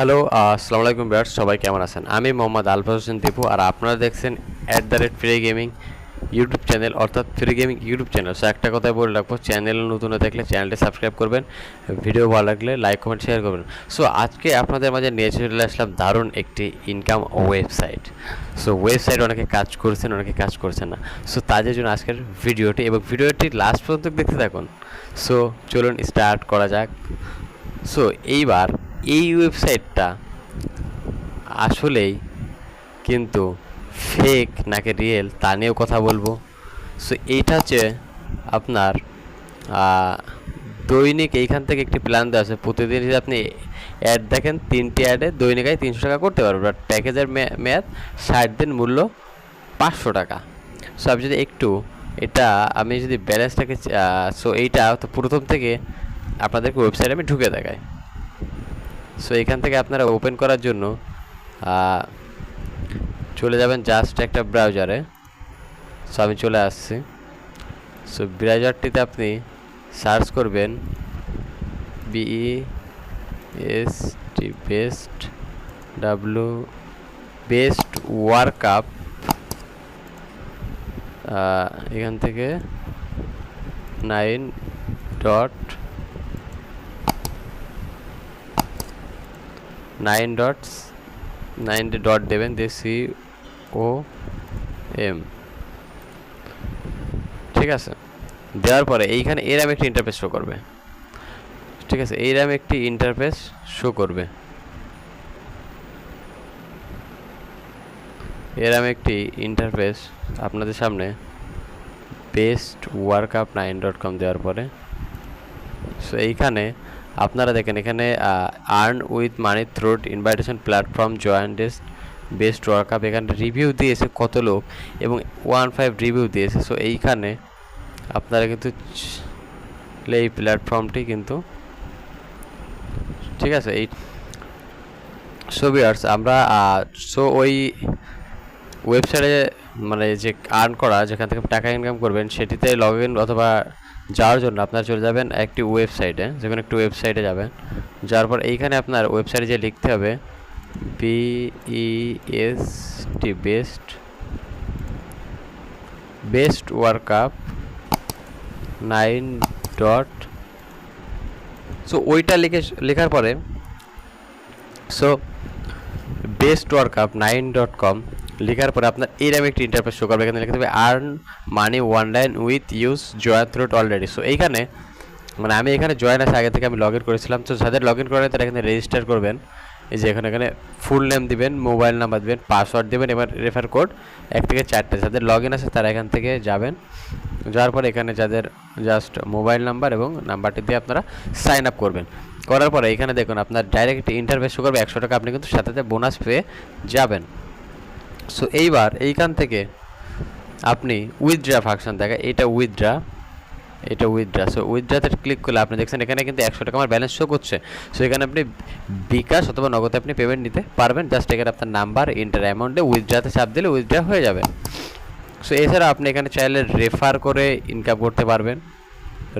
Hello আসসালামু আলাইকুম বিয়ার্স সবাই কেমন আছেন? আমি মোহাম্মদ আলফাজ হোসেন দীপু, আর আপনারা দেখছেন at the rate free gaming YouTube channel অর্থাৎ free gaming YouTube channel so একটা কথাই বলে রাখব চ্যানেল নতুন দেখলে চ্যানেলটি সাবস্ক্রাইব করবেন ভিডিও ভালো লাগলে লাইক কমেন্ট শেয়ার করবেন। সো আজকে আপনাদের মাঝে নিয়ে চলে আসলাম দারুণ একটি ইনকাম ওয়েবসাইট সো ওয়েবসাইট অনেকে কাজ করছেন, অনেকে কাজ করছেন না। সো তাদের জন্য আজকের ভিডিওটি এবং ভিডিওটি লাস্ট পর্যন্ত দেখতে থাকুন। সো চলুন স্টার্ট করা যাক। সো এইবার এই ওয়েবসাইটটা আসলেই কিন্তু ফেক নাকি রিয়েল তা নিয়েও কথা বলব। সো এইটা হচ্ছে আপনার দৈনিক এইখান থেকে একটি প্ল্যান দেওয়া আছে। প্রতিদিন যদি আপনি অ্যাড দেখেন, তিনটি অ্যাডে দৈনিক আয় তিনশো টাকা করতে পারবেন। বাট প্যাকেজের মেয়াদ ষাট দিন, মূল্য পাঁচশো টাকা। সো আমি যদি একটু এটা, আমি যদি ব্যালেন্সটাকে সো এইটা তো প্রথম থেকে আপনাদেরকে ওয়েবসাইটে আমি ঢুকে দেখাই। সো এখান থেকে আপনারা ওপেন করার জন্য চলে যাবেন জাস্ট একটা ব্রাউজারে সো আমি চলে আসছি। সো ব্রাউজারটিতে আপনি সার্চ করবেন B E S T best W best work up এখান থেকে nine dot nine dots nine dot দেবেন দিয়ে সি ও এম ঠিক আছে? দেওয়ার পরে এইখানে এরম একটি ইন্টারফেস শো করবে। ঠিক আছে? এইরকম একটি ইন্টারফেস শো করবে। এরম একটি ইন্টারফেস আপনাদের সামনে best work up nine dot com দেওয়ার পরে। সো এইখানে আপনারা দেখেন এখানে earn with money through invitation platform join desk best work up এখানে রিভিউ দিয়েছে কত লোক এবং ওয়ান ফাইভ রিভিউ দিয়েছে। সো এইখানে আপনারা কিন্তু এই প্ল্যাটফর্মটি কিন্তু, ঠিক আছে, এই সো বিয়ার্স আমরা সো ওই ওয়েবসাইটে মানে যে আর্ন করা, যেখান থেকে টাকা ইনকাম করবেন, সেটিতে লগ ইন অথবা যাওয়ার জন্য আপনারা চলে যাবেন একটি ওয়েবসাইটে যে কোনো একটি ওয়েবসাইটে যাবেন। যাওয়ার পর এইখানে আপনার ওয়েবসাইটে যে লিখতে হবে B E S T best best work up nine dot so ওইটা লিখে, লেখার পরে so best work up nine dot com লেখার পরে আপনার এরকম একটি ইন্টারফেস শো করবে। এখানে লিখতে হবে earn money online with use join through already so এইখানে মানে আমি এখানে জয়েন আছে, আগে থেকে আমি লগ ইন করেছিলাম। তো যাদের লগ ইন করেন তারা এখানে রেজিস্টার করবেন। এই যে এখানে এখানে ফুল নেম দিবেন মোবাইল নাম্বার দেবেন পাসওয়ার্ড দেবেন, এবার রেফার কোড এক থেকে চারটে। যাদের লগ ইন আছে, তারা এখান থেকে যাবেন। যাওয়ার পরে এখানে যাদের জাস্ট মোবাইল নাম্বার এবং নাম্বারটি দিয়ে আপনারা সাইন আপ করবেন। করার পরে এখানে দেখুন, আপনার ডাইরেক্ট ইন্টারভেস করবে, একশো টাকা আপনি কিন্তু সাথে সাথে বোনাস পেয়ে যাবেন। সো এইবার এইখান থেকে আপনি উইথড্রা ফাংশন দেখা এটা উইথড্রা এটা উইথড্রা সো উইথড্রাতে ক্লিক করলে আপনি দেখছেন এখানে কিন্তু একশো টাকা আমার ব্যালেন্স শো করছে। সো এখানে আপনি বিকাশ অথবা নগদে আপনি পেমেন্ট নিতে পারবেন। জাস্ট এখানে আপনার নাম্বার ইন্টার অ্যামাউন্টে উইথড্রাতে চাপ দিলে উইথড্রা হয়ে যাবে। সো এছাড়া আপনি এখানে চাইলে রেফার করে ইনকাম করতে পারবেন।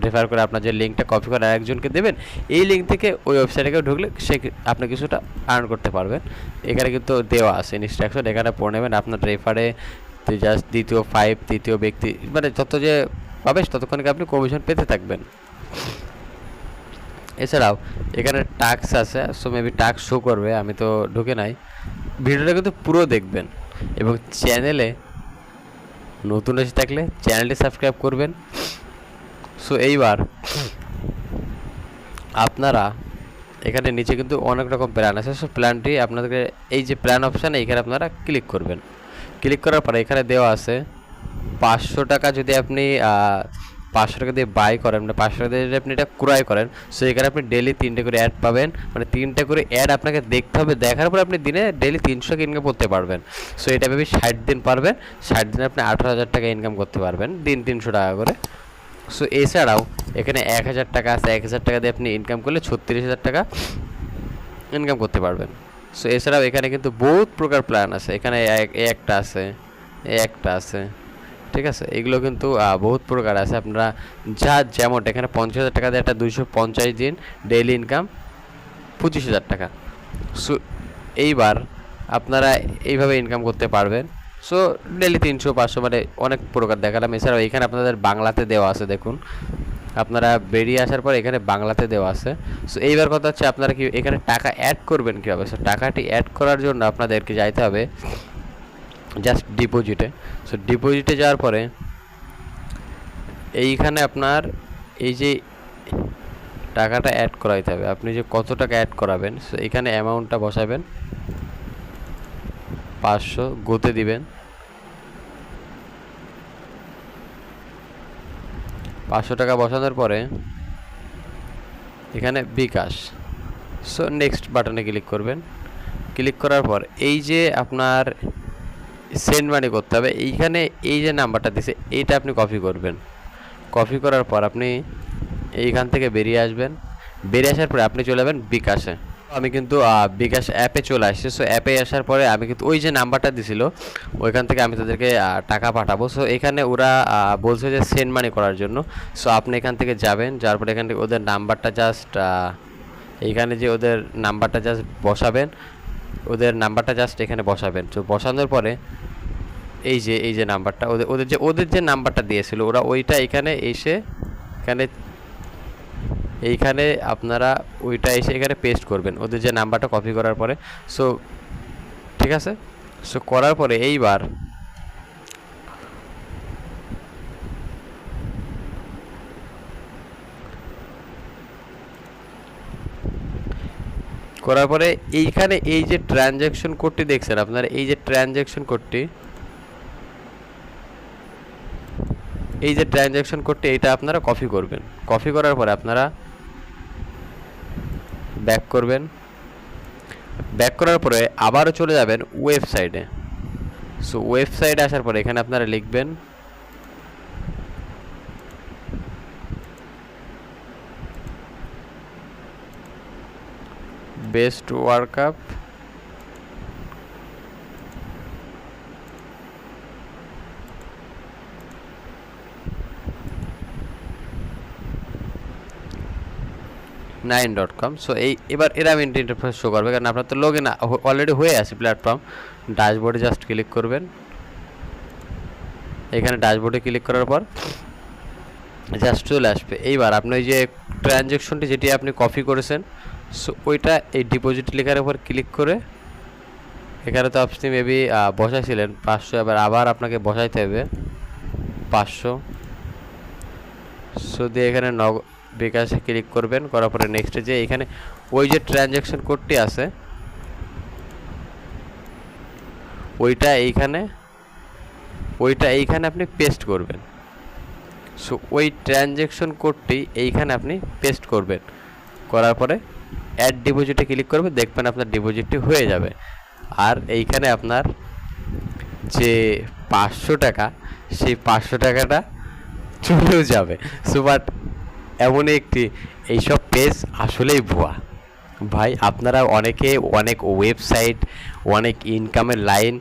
রেফার করে আপনার যে লিঙ্কটা কপি করে আরেকজনকে দেবেন, এই লিঙ্ক থেকে ওই ওয়েবসাইটে ঢুকলে সে আপনি কিছুটা আর্ন করতে পারবেন। এখানে কিন্তু দেওয়া আছে ইনস্ট্রাকশন এখানে পড়ে নেবেন আপনার রেফারে জাস্ট দ্বিতীয় ফাইভ তৃতীয় ব্যক্তি মানে যত যে পাবে ততক্ষণকে আপনি কমিশন পেতে থাকবেন। এছাড়াও এখানে টাক্স আছে সো মেবি টাক্স শো করবে, আমি তো ঢুকে নাই। ভিডিওটা কিন্তু পুরো দেখবেন এবং চ্যানেলে নতুন এসে থাকলে চ্যানেলটি সাবস্ক্রাইব করবেন। সো এইবার আপনারা এখানে নিচে কিন্তু অনেক রকম প্ল্যান আছে। সো প্ল্যানটি আপনাদেরকে এই যে প্ল্যান অপশানে এখানে আপনারা ক্লিক করবেন। ক্লিক করার পরে এখানে দেওয়া আছে, পাঁচশো টাকা যদি আপনি পাঁচশো টাকা দিয়ে বাই করেন মানে পাঁচশো টাকা দিয়ে যদি আপনি এটা ক্রয় করেন সো এখানে আপনি ডেলি তিনটে করে অ্যাড পাবেন। মানে তিনটে করে অ্যাড আপনাকে দেখতে হবে, দেখার পরে আপনি দিনে ডেলি তিনশো টাকা ইনকাম করতে পারবেন। সো এটা ভেবে ষাট দিন পারবেন। ষাট দিনে আপনি আঠারো হাজার টাকা ইনকাম করতে পারবেন। দিন তিনশো টাকা করে। সো এছাড়াও এখানে এক হাজার টাকা আছে। এক হাজার টাকা দিয়ে আপনি ইনকাম করলে ছত্রিশ হাজার টাকা ইনকাম করতে পারবেন। সো এছাড়াও এখানে কিন্তু বহুত প্রকার প্ল্যান আছে। এখানে একটা আছে একটা আছে। ঠিক আছে? এগুলো কিন্তু বহুত প্রকার আছে। আপনারা যা যেমন, এখানে পঞ্চাশ হাজার টাকা দিয়ে একটা দুইশো পঞ্চাশ দিন ডেইলি ইনকাম পঁচিশ হাজার টাকা। সো এইবার আপনারা এইভাবে ইনকাম করতে পারবেন। সো ডেলি তিনশো, পাঁচশো মানে অনেক প্রকার দেখালাম। এছাড়াও এখানে আপনাদের বাংলাতে দেওয়া আছে, দেখুন। আপনারা বেরিয়ে আসার পর এখানে বাংলাতে দেওয়া আছে। সো এইবার কথা হচ্ছে আপনারা কি এখানে টাকা অ্যাড করবেন কীভাবে? সো টাকাটি অ্যাড করার জন্য আপনাদেরকে যাইতে হবে জাস্ট ডিপোজিটে সো ডিপোজিটে যাওয়ার পরে এইখানে আপনার এই যে টাকাটা অ্যাড করাইতে হবে। আপনি যে কত টাকা অ্যাড করাবেন সো এখানে অ্যামাউন্টটা বসাবেন। পাঁচশো গোতে দিবেন। পাঁচশো টাকা বসানোর পরে এখানে বিকাশ। সো নেক্সট বাটনে ক্লিক করবেন। ক্লিক করার পর এই যে আপনার সেন্ড মানি করতে হবে, এইখানে এই যে নাম্বারটা দিছে, এইটা আপনি কপি করবেন। কপি করার পর আপনি এইখান থেকে বেরিয়ে আসবেন। বেরিয়ে আসার পরে আপনি চলে যাবেন বিকাশে। আমি কিন্তু বিকাশ অ্যাপে চলে আসছি। সো অ্যাপে আসার পরে আমি কিন্তু ওই যে নাম্বারটা দিছিল, ওইখান থেকে আমি তাদেরকে টাকা পাঠাবো। সো এখানে ওরা বলছে যে সেন্ড মানি করার জন্য। সো আপনি এখান থেকে যাবেন, যাওয়ার পরে এখান থেকে ওদের নাম্বারটা জাস্ট এইখানে যে ওদের নাম্বারটা জাস্ট বসাবেন, ওদের নাম্বারটা জাস্ট এখানে বসাবেন। তো বসানোর পরে এই যে এই যে নাম্বারটা, ওদের ওদের যে ওদের যে নাম্বারটা দিয়েছিল, ওরা ওইটা এখানে এসে, এখানে এইখানে আপনারা ওইটা এসে এখানে পেস্ট করবেন। ওদের যে নাম্বারটা কপি করার পরে। সো ঠিক আছে? সো করার পরে এইবার করার পরে এইখানে এই যে ট্রানজ্যাকশন কোডটি দেখছেন আপনারা, এই যে ট্রানজ্যাকশন কোডটি এই যে ট্রানজ্যাকশন কোডটি এইটা আপনারা কপি করবেন। কপি করার পরে আপনারা ব্যাক করবেন। ব্যাক করার পরে আবারও চলে যাবেন ওয়েবসাইটে। সো ওয়েবসাইটে আসার পরে এখানে আপনারা লিখবেন best work up. Nine dot com so এই, এবার এরম ইন্টারফেস শো করবে, কারণ আপনার তো লগ ইন অলরেডি হয়ে আছে প্ল্যাটফর্ম ড্যাশবোর্ডে জাস্ট ক্লিক করবেন। এখানে ড্যাশবোর্ডে ক্লিক করার পর জাস্ট চলে আসবে। এইবার আপনি ওই যে ট্রানজ্যাকশনটি যেটি আপনি কপি করেছেন সো ওইটা এই ডিপোজিট লেখার উপর ক্লিক করে এখানে তো আপনি মেবি বসাইছিলেন, পাঁচশো, এবার আবার আপনাকে বসাইতে হবে, পাঁচশো। সো দিয়ে এখানে নগ বিকাশে ক্লিক করবেন, করার পরে নেক্সটে যে এখানে ওই যে ট্রানজ্যাকশন কোডটি আছে, ওইটা এইখানে ওইটা এইখানে আপনি পেস্ট করবেন। সো ওই ট্রানজ্যাকশন কোডটি এইখানে আপনি পেস্ট করবেন। করার পরে অ্যাড ডিপোজিটে ক্লিক করবেন, দেখবেন আপনার ডিপোজিটটি হয়ে যাবে। আর এইখানে আপনার যে পাঁচশো টাকা, সেই পাঁচশো টাকাটা চলেও যাবে। সো বাট এমন একটি এইসব পেজ আসলেই ভুয়া। ভাই, আপনারা অনেকে অনেক ওয়েবসাইট অনেক ইনকামের লাইন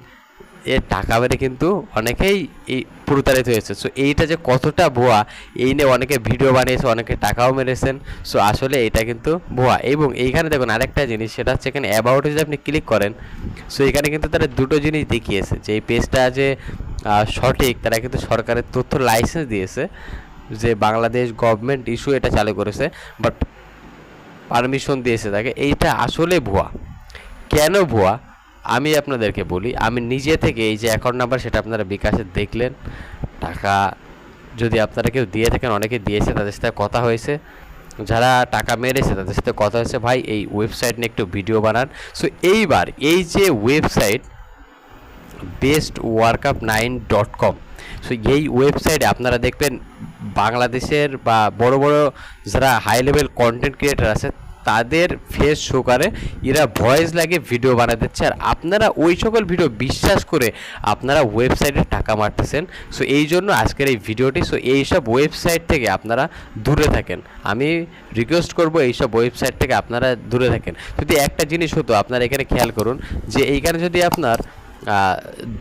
এ টাকা মেরে কিন্তু অনেকেই এই প্রতারিত হয়েছে। সো এইটা যে কতটা ভুয়া, এই নিয়ে অনেকে ভিডিও বানিয়েছে, অনেকে টাকাও মেরেছেন। সো আসলে এটা কিন্তু ভুয়া। এবং এইখানে দেখুন আরেকটা জিনিস, সেটা হচ্ছে এখানে অ্যাবাউটে যদি আপনি ক্লিক করেন সো এখানে কিন্তু তারা দুটো জিনিস দেখিয়েছে। যে এই পেজটা যে সঠিক, তারা কিন্তু সরকারের তথ্য লাইসেন্স দিয়েছে। যে বাংলাদেশ গভর্নমেন্ট ইস্যু এটা চালু করেছে বাট পারমিশন দিয়েছে তাকে। এইটা আসলে ভুয়া। কেন ভুয়া? আমি আপনাদেরকে বলি, আমি নিজে থেকে এই যে অ্যাকাউন্ট নাম্বার সেটা আপনারা বিকাশে দেখলেন। টাকা যদি আপনারা কেউ দিয়ে থাকেন, অনেকে দিয়েছে, তাদের সাথে কথা হয়েছে। যারা টাকা মেরেছে, তাদের সাথে কথা হয়েছে, ভাই, এই ওয়েবসাইট নিয়ে একটু ভিডিও বানান। সো এইবার এই যে website best work up nine dot com so এই ওয়েবসাইটে আপনারা দেখবেন বাংলাদেশের বা বড় বড় যারা হাই লেভেল কন্টেন্ট ক্রিয়েটার আছে, তাদের ফেস শো করে, এরা ভয়েস লাগে ভিডিও বানাতে দিচ্ছে। আর আপনারা ওই সকল ভিডিও বিশ্বাস করে আপনারা ওয়েবসাইটে টাকা মারতেছেন। সো এই জন্য আজকের এই ভিডিওটি সো এইসব ওয়েবসাইট থেকে আপনারা দূরে থাকেন। আমি রিকোয়েস্ট করব এইসব ওয়েবসাইট থেকে আপনারা দূরে থাকেন। যদি একটা জিনিস হতো, আপনারা এখানে খেয়াল করুন যে, এইখানে যদি আপনার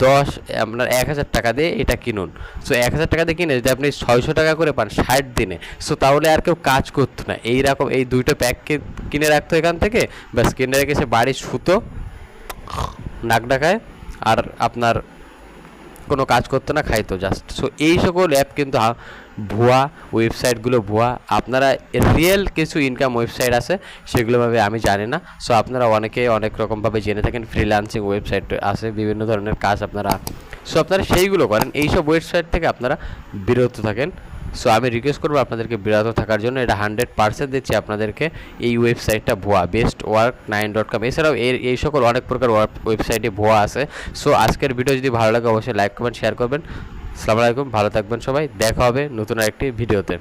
দশ আপনার এক হাজার টাকা দিয়ে এটা কিনুন। সো এক হাজার টাকা দিয়ে কিনে যদি আপনি ছয়শো টাকা করে পান ষাট দিনে সো তাহলে আর কেউ কাজ করতো না। এইরকম এই দুইটা প্যাক কিনে রাখতো এখান থেকে, ব্যাস কিনে রেখে সে বাড়ি সুতো, নাক ডাকায় আর আপনার কোনো কাজ করতো না, খাইতো জাস্ট সো এই সকল অ্যাপ কিন্তু ভুয়া ওয়েবসাইটগুলো ভুয়া। আপনারা রিয়েল কিছু ইনকাম ওয়েবসাইট আছে সেগুলোভাবে আমি জানি না। সো আপনারা অনেকে অনেক রকমভাবে জেনে থাকেন ফ্রিল্যান্সিং ওয়েবসাইট আছে, বিভিন্ন ধরনের কাজ আপনারা সো আপনারা সেইগুলো করেন। এইসব ওয়েবসাইট থেকে আপনারা বিরত থাকেন। সো আমি রিকোয়েস্ট করব আপনাদেরকে বিরত থাকার জন্য। এটা হান্ড্রেড পার্সেন্ট দিচ্ছি আপনাদেরকে এই ওয়েবসাইটটা ভুয়া। Best work nine dot com এছাড়াও এর, এই সকল অনেক প্রকার ওয়েবসাইটে ভুয়া আছে। সো আজকের ভিডিও যদি ভালো লাগে, অবশ্যই লাইক কমেন্ট শেয়ার করবেন। আসসালামু আলাইকুম, ভালো থাকবেন সবাই। দেখা হবে নতুন আরেকটি ভিডিওতে